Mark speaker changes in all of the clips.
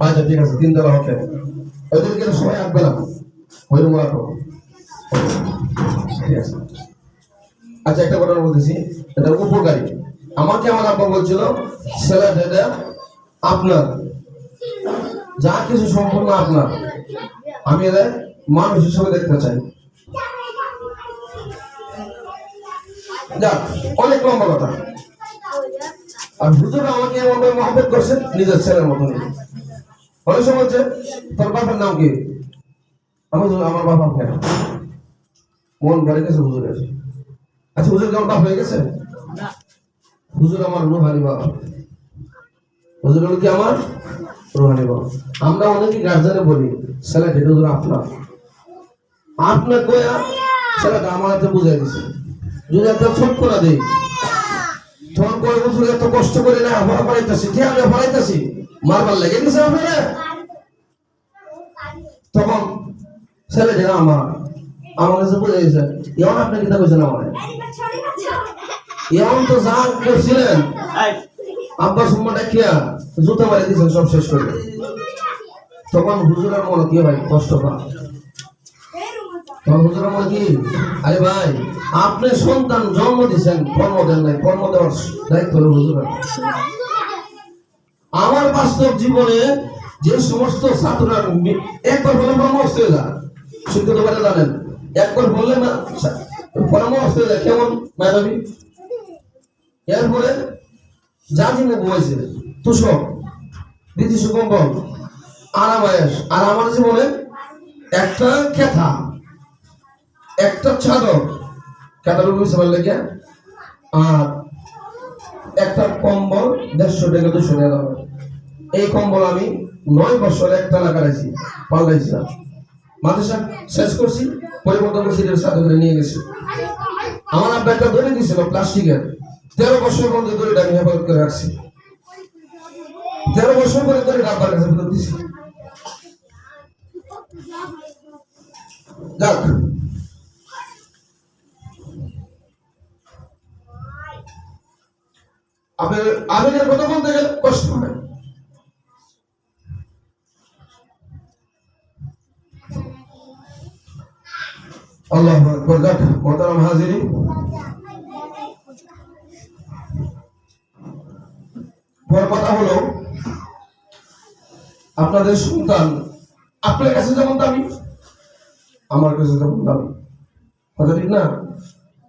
Speaker 1: আচ্ছা ঠিক আছে তিন সবাই আসবে না। আচ্ছা একটা বলতেছি। এটা উপকারী। আমাকে আমার আব্বা বলছিল এটা আপনার। যা কিছু সম্পূর্ণ আপনার। আমি এদের মানুষ হিসেবে দেখতে চাই। যাক, অনেক লম্বা কথা। আর হুজুর আমাকে মহব্বত করছেন নিজের ছেলের মতনই অনেক সময় হচ্ছে তোর বাবার নাম কি? আমার বাবা কেন মন ভরে গেছে হুজুরের। আচ্ছা হুজুর কেমন বাপ হয়ে গেছে? হুজুর আমার রুহানি বাবা হুজুর কি আমার? রুহানি বাবা আমরা অনেকে গার্জেনে বলি ছেলেটা হুজুর আপনার। আপনার কয়া ছেলেটা আমার হাতে বুঝাই দিছে। যদি একটা ছোট করে দিই তখন কয় এত কষ্ট করে না ভরা পড়াইতেছি ঠিক আছে পড়াইতেছি মারবার লেগে গেছে আপনারা? তখন ছেলে যে আমার আমার কাছে বুঝে গেছে এমন আপনি কিতা কইছেন আমার? এমন তো যা করছিলেন আব্বা সুম্মাটা জুতো মারি দিয়েছেন সব শেষ করে। তখন হুজুরের মনে কি ভাই কষ্ট পা কি? আরে ভাই, আপনি সন্তান জন্ম দেন নাই আমার বাস্তব জীবনে যে সমস্ত ছাত্ররা একবার বলে পরামর্শ হয়ে যায়। শিক্ষিত পারে জানেন? একবার বললে না পরামর্শ হয়ে যায়, কেমন মেধাবী? এরপরে আমার জীবনে একটা খেথা। একটা চাদর। খেতার বুঝতে পারলে কে? আর একটা কম্বল দেড়শো টাকা, দুশো টাকা দামের এই কম্বল আমি নয় বছর একটা লাগাইছি পাল্টাইছিলাম মাদ্রাসা শেষ করছি, পরিবর্তন করছি সাথে করে নিয়ে গেছি। আমার আব্বা দড়ি দিয়েছিল প্লাস্টিকের। তেরো বছর পর্যন্ত দড়িটা আমি হেফাজত করে রাখছি। তেরো বছর পরে দড়িটা আব্বার কাছে দিছি। যাক। আপনার আবেগের বলতে গেলে কষ্ট হবে আল্লাহ মোহতারাম কথা হলো, আপনাদের সন্তান, আপনার কাছে যেমন দামি, আমার কাছে যেমন দামি। কথা ঠিক না?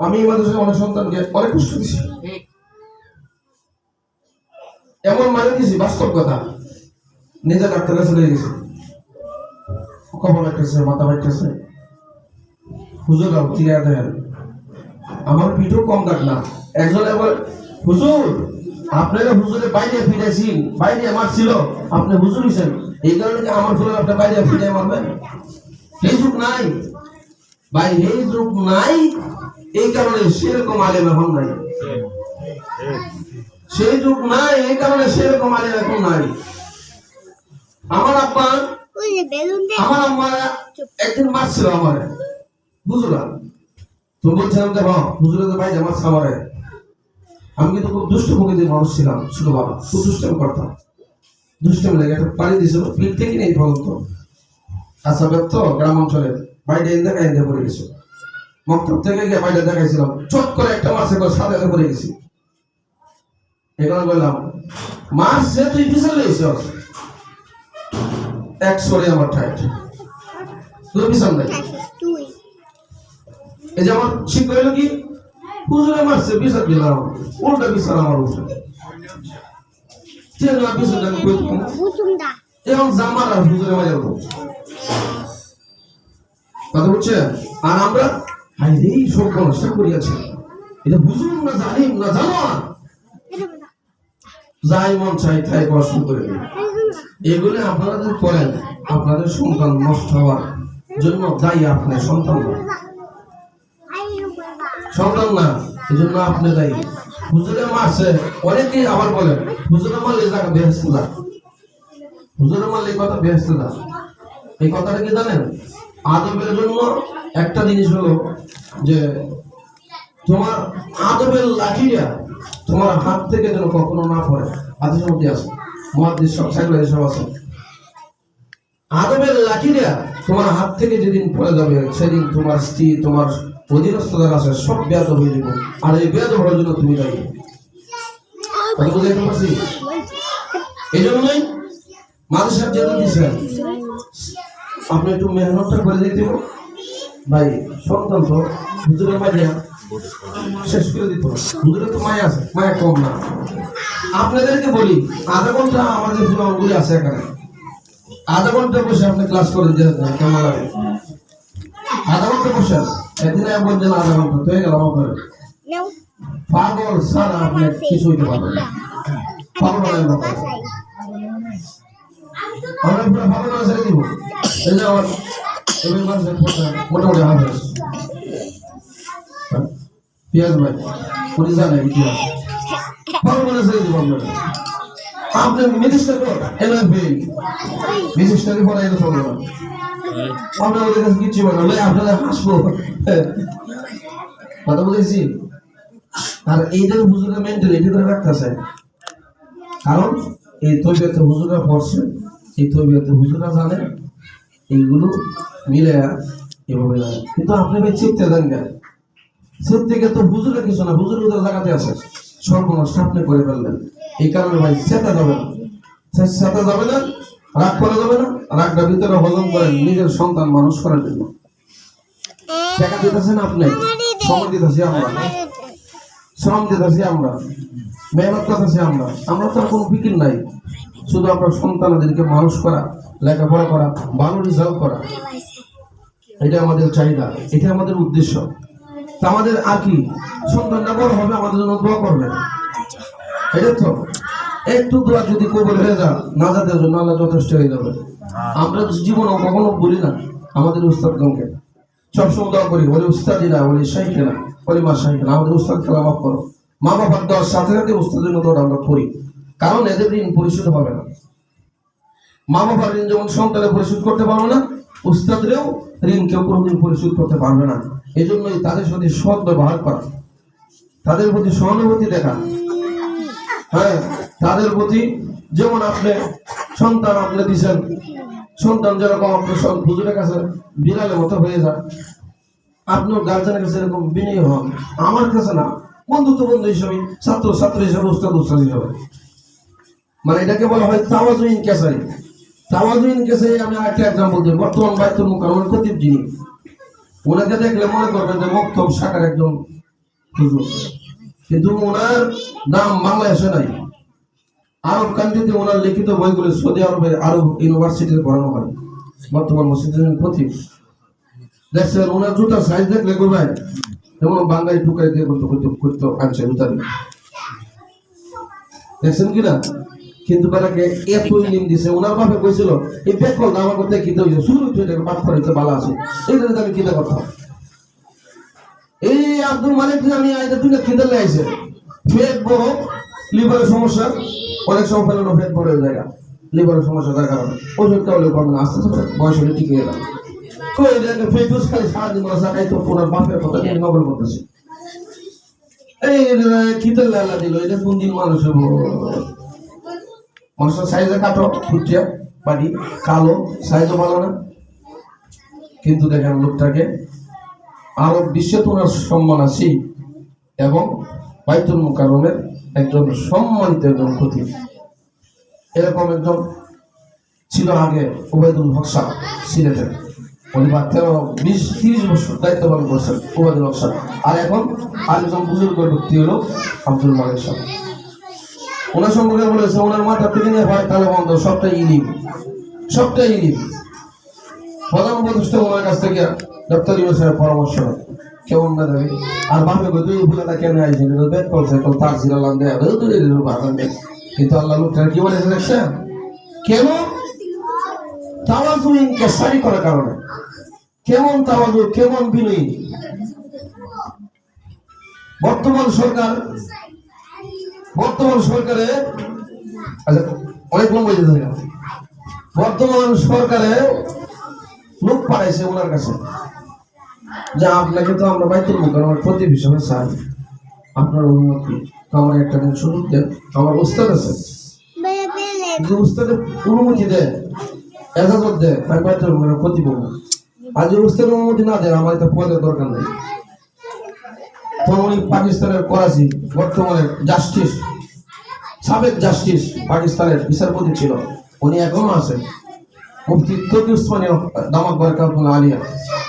Speaker 1: আমি আমাদের অনেক সন্তানকে অনেক কষ্ট দিছি এমন মানে দিছি বাস্তব কথা? নিজে ডাক্তার লেগে গেছে। কপাল মাথা হুজুর দেন আমার পিঠও কম দাগ না। একজন এবার, হুজুর, আপনারা হুজুরে বাইরে ফিরেছেন, বাইরে মারছিল আপনি হুজুর হিসেন এই কারণে কি আমার ফুলে আপনি বাইরে ফিরে মারবেন এই যুগ নাই। ভাই, এই যুগ নাই। এই কারণে সেরকম আলেম এখন নাই। সেই যুগ নাই এই কারণে সেরকম আলেম এখন নাই। আমার আব্বা আমার আম্মা একদিন মারছিল আমার। বুঝলাম তো বলছিলাম যে বাবা হুজুরে তো ভাই আমার। সামারে আমি কিন্তু খুব দুষ্ট প্রকৃতির মানুষ ছিলাম ছোট বাবা খুব দুষ্টামি করতাম। দুষ্টামি লাগে একটা পানি দিয়েছিল পিঠ থেকে নেই ফলত আচ্ছা ব্যক্ত গ্রাম অঞ্চলে বাইরে দেখা এনে পড়ে গেছে। মক্তব থেকে গিয়ে বাইরে দেখাইছিলাম চট করে একটা মাছের করে সাথে পড়ে গেছি। এখানে বললাম মাছ যে তুই পিছনে লেগেছিস এক সরে আমার ঠাইট। তুই পিছন দেখ এই যে আমার শিক্ষা হলো কি? মারছে দিলাম উল্টা আমার উঠে চেন আমি কই এবং জামার আর কথা বুঝছে? আর আমরা হাই রে সব নষ্ট করিয়াছি। এটা বুঝুন না জানি না জানো না। যাই মন চাই তাই শুরু করে দিন। এগুলো আপনারা যদি করেন, আপনাদের সন্তান নষ্ট হওয়ার জন্য দায়ী আপনার সন্তান না। সন্তান না এই জন্য আপনি দায়ী। হুজুরে মারছে অনেকে আবার বলেন হুজুরে মারলে জায়গা বেহেস্ত না হুজুরে মারলে এই কথা বেহেস্ত না এই কথাটা কি জানেন? আদবের জন্য একটা জিনিস হলো যে, তোমার আদবের লাঠিটা তোমার হাত থেকে যেন কখনো না পড়ে। হাতের মধ্যে আছে। মহাদেশ সব সাইকেল সব আছে। আদমের লাঠিটা তোমার হাত থেকে যেদিন পড়ে যাবে, সেদিন তোমার স্ত্রী, তোমার অধীনস্থ যারা আছে, সব ব্যাধ হয়ে যাবে। আর এই ব্যাধ হওয়ার জন্য তুমি কথা এই জন্যই মানুষ সাহেব যেতে দিচ্ছেন আপনি একটু মেহনতটা করে দিতে ভাই, সন্তান তো, হুজুরের মাঝে দিত আপনাদেরকে বলি আধা ঘণ্টা আমাদের ফুলগুলি আছে এখানে আধা ঘণ্টা বসে আপনি ক্লাস করে দিয়ে দেন কেমন লাগে আধা ঘণ্টা বসে একদিন আমি আধা ঘণ্টা তো গেল আপনার পাগল ছাড়া আপনি কিছু হইতে পারবেন পাগল আমরা পুরো করে ছেড়ে দিব এই যে আমার মোটামুটি হ্যাঁ? পিয়াজ ভাই উনি জানে ইতিহাস ভালো করে আমরা ওদের কাছে কথা বলেছি? আর এইদের হুজুরের মেন্টালিটি করে রাখতেছে। কারণ এই তৈবিয়াতে হুজুরা পড়ছে, এই তৈবিয়াতে হুজুরা জানে, এইগুলো মিলে এভাবে কিন্তু আপনি ভাই চিনতে দেন সব থেকে তো হুজুরে কিছু না, হুজুর ওদের জায়গাতে আছে। সর্বনষ্ট আপনি করে ফেললেন। এই কারণে ভাই সেটা যাবে না। সেটা যাবে না, রাগ করা যাবে না, রাগটা ভিতরে হজম করেন নিজের সন্তান মানুষ করার জন্য টাকা দিতেছেন আপনি? সময় দিতেছি আমরা। শ্রম দিতেছি আমরা। মেহনত করতেছি আমরা। আমরা তো কোনো ফিকির নাই। শুধু আমরা সন্তানদেরকে মানুষ করা, লেখাপড়া করা, ভালো রেজাল্ট করা। এটা আমাদের চাহিদা, এটা আমাদের উদ্দেশ্য। আমাদের আর কি? সন্তানটা বড় হবে, আমাদের জন্য দোয়া করবে তো, একটু দোয়া যদি কবল হয়ে যায় নাজাদের জন্য আল্লাহ যথেষ্ট হয়ে যাবে। আমরা জীবনে কখনো বলি না আমাদের উস্তাদগণকে। সবসময় দোয়া করি, বলি উস্তাদিনা বলি শাইখেনা বলি মা শাইখেনা আমাদের উস্তাদ খেলা মাফ করো। মা বাবার দেওয়ার সাথে সাথে উস্তাদের মতো আমরা করি। কারণ এদের ঋণ পরিশোধ হবে না। মা বাবার ঋণ যেমন সন্তানে পরিশোধ করতে পারবে না উস্তাদরেও ঋণ কেউ কোনোদিন পরিশোধ করতে পারবে না। এই জন্যই তাদের সাথে সৎ ব্যবহার করা। তাদের প্রতি সহানুভূতি দেখা। হ্যাঁ তাদের প্রতি যেমন আপনি সন্তান আপনি দিছেন, সন্তান যেরকম আপনার সব হুজুরের কাছে বিড়ালের মতো হয়ে যায়। আপনার গার্জেনের কাছে এরকম বিনয়ী হন। আমার কাছে না, বন্ধুত্ব বন্ধু হিসাবে ছাত্র ছাত্র হিসাবে উস্তাদ উস্তাদ হিসাবে। মানে এটাকে বলা হয় তাওয়াজু ইন কেসারি। তাওয়াজু ইন কেসারি আমি একটা এক্সাম্পল দিই বর্তমান বাইতুল মুকাররমের খতিব যিনি, ওনাকে দেখলে মনে করবেন যে মক্তব শাখার একজন হুজুর। কিন্তু ওনার নাম বাংলাদেশে নাই। আরব কান্ট্রিতে ওনার লিখিত বইগুলো সৌদি আরবের আরব ইউনিভার্সিটিতে পড়ানো হয়। বর্তমান মসজিদের খতিব। দেখছেন, ওনার জুতার সাইজ দেখলে করবেন যেমন বাঙালি টুকাই দিয়ে করতে করতে আনছে জুতা দেখছেন কিনা? কিন্তু তারাকে এত ইলিম দিছে, ওনার বাপে কইছিল এই বেকল আমার করতে কিতে হইছে শুরু এটা বাপ করিতে ভালো আছে। এই জন্য আমি কিতা কথা এই আব্দুল মালিক আমি আইতে তুই কিতে লাইছে পেট বড়, লিভারের সমস্যা, অনেক সময় ফেলানো পেট বড় হয়ে যায় লিভারের সমস্যা তার কারণে। ওষুধ খাওয়ালে কমে আস্তে আস্তে বয়স হলে টিকে গেলাম কই দেখে ফেটুস খালি সারাদিন মাসা তো পুরো বাপের কথা নিয়ে নবল করতেছে। এই খিতের লালা দিল এটা কোন দিন মানুষ হব মানুষের সাইজে কাটো ফুটিয়া বাড়ি কালো, সাইজও ভালো না। কিন্তু দেখেন লোকটাকে আরও বিশ্বে তো ওনার সম্মান আছে এবং বাইতুল মুকাররমের একজন সম্মানিত একজন ক্ষতি এরকম একজন ছিল আগে ওবায়দুল হক সাহ সিলেটের। উনি বা বিশ, তিরিশ বছর দায়িত্ব পালন করছেন ওবায়দুল হক আর এখন আরেকজন বুজুর্গ ব্যক্তি হল আব্দুল মালিক সাহ ওনার সম্পর্কে বলেছে ওনার মাথা থেকে নিয়ে তাহলে বন্ধ, সবটাই ইলিম। সবটাই ইলিম। প্রধান উপদেষ্টা ওনার কাছ থেকে ডক্টর ইউসেফের পরামর্শ কেমন না আর বাপে তুই ভুলে তা কেন এটা ব্যাগ করছে তো তার ছিল লাম দেয়। কিন্তু আল্লাহ লোকটা কি বলেছে কেন? সারি করার কারণে। কেমন তাওয়াজু কেমন বিনয়ী? বর্তমান সরকার বর্তমান সরকারে আচ্ছা অনেক লম্বা যেতে বর্তমান সরকারে লোক পাঠাইছে ওনার কাছে। যে আপনাকে তো আমরা বাইতুল মুকাররমের প্রতি হিসাবে চাই আপনার অনুমতি। তো আমার একটা দিন সুযোগ দেন। আমার উস্তাদ আছে। যে উস্তাদের অনুমতি দেয় এজাজত দেয় আমি বাড়িতে ক্ষতি করব। আর যে উস্তাদের অনুমতি না দেয় আমার এটা পদের দরকার নেই। উনি পাকিস্তানের করাচি, বর্তমানে জাস্টিস সাবেক জাস্টিস পাকিস্তানের বিচারপতি ছিল। উনি এখনও আছেন। মুফতি তকি উসমানী দামাক বারকাতুল আলিয়া।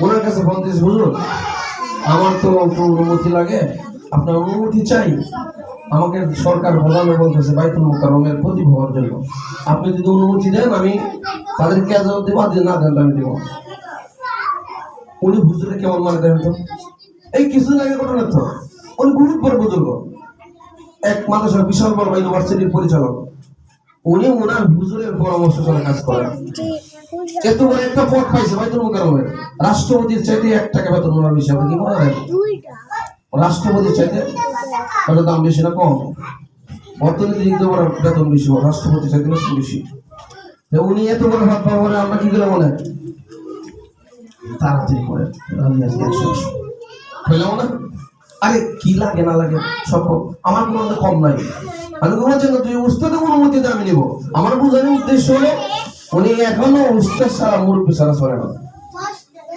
Speaker 1: ওনার কাছে ফোন দিয়েছে, হুজুর, আমার তো অনুমতি লাগে। আপনার অনুমতি চাই। আমাকে সরকার প্রধান বলতেছে, বাইতুল মোকারমের প্রতি হওয়ার জন্য। আপনি যদি অনুমতি দেন, আমি তাদেরকে আজাদ দেবো না দেন, আমি দেবো। উনি হুজুরে কেমন মানে দেন তো এই কিছুদিন আগে ঘটনা তো। বহুত বড় বুজুর্গ। এক মানুষের বিশাল বড় ইউনিভার্সিটির পরিচালক। উনি ওনার হুজুরের পরামর্শ করে কাজ করেন। এত বড় একটা পদ পাইছে বাইতুল মোকারমের রাষ্ট্রপতির চাইতে এক টাকা বেতন ওনার বেশি আপনি কি মনে হয়? রাষ্ট্রপতির চাইতে? ওটা দাম বেশি না কম? অর্থনীতি দিক বেতন বেশি ওর রাষ্ট্রপতির চাইতে বেশি বেশি। উনি এত বড় হাত পাওয়া বলে আমরা কি করে মনে হয়? তাড়াতাড়ি করে না? আরে, কি লাগে না লাগে, সব আমার কোনো কম নাই আমি বলছেন না তুই উস্তাদের আমি নিব। আমার বোঝানোর উদ্দেশ্য হলো, উনি এখনও উস্তাদ ছাড়া মুরব্বী চলে না।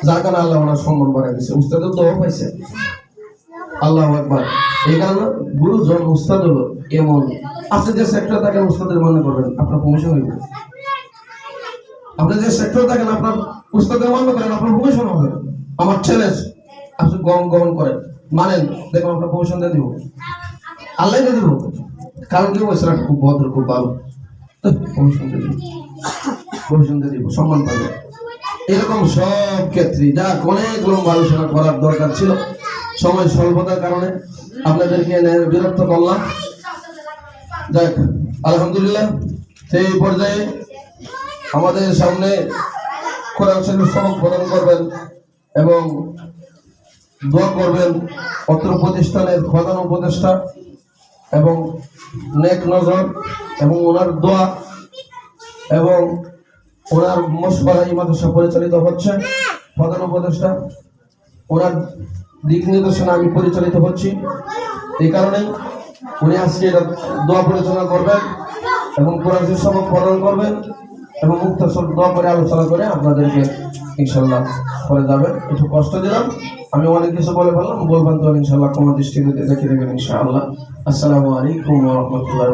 Speaker 1: যার কারণে আল্লাহ ওনার সম্মান বাড়াই দিচ্ছে উস্তাদের দোয়া পাইছে। আল্লাহ একবার এই কারণে গুরুজন উস্তাদ হলো এমন। আপনি যে সেক্টর থাকেন, উস্তাদের মনে করবেন, আপনার প্রমোশন হইবে। আপনি যে সেক্টর থাকেন, আপনার উস্তাদের মনে করেন, আপনার প্রমোশন হবে। আমার ছেলে আপনি গম গমন করেন মানেন দেখুন আপনার প্রমোশন দিয়ে দিব। আল্লাহ দিয়ে দিব। কারণ কি বলছে খুব ভদ্র, খুব ভালো। প্রমোশন দিয়ে দিব। প্রমোশন দিয়ে দিব, সম্মান পাবে। এরকম সব ক্ষেত্রে, যা অনেক লম্বা আলোচনা করার দরকার ছিল, সময় স্বল্পতার কারণে আপনাদেরকে বিরক্ত করলাম। যাক, আলহামদুলিল্লাহ, সেই পর্যায়ে আমাদের সামনে কোরআন শরীফ সবক করবেন এবং দোয়া করবেন অত্র প্রতিষ্ঠানের প্রধান উপদেষ্টা এবং নেক নজর এবং ওনার দোয়া এবং ওনার মশবারা এই মাদ্রাসা পরিচালিত হচ্ছে। প্রধান উপদেষ্টা, ওনার দিক নির্দেশনা আমি পরিচালিত হচ্ছি। এই কারণেই উনি আজকে এটা দোয়া পরিচালনা করবেন এবং কোরআন সবক প্রদান করবেন। এবং মুক্ত দোয়া করে আলোচনা করে আপনাদেরকে ইনশাল্লাহ করে যাবেন। একটু কষ্ট দিলাম। আমি অনেক কিছু বলে ফেললাম। বলবেন তো ইনশাল্লাহ কোনো দৃষ্টিতে দেখে দেবেন ইনশাআল্লাহ। আসসালামু আলাইকুম রহমতুল্লাহ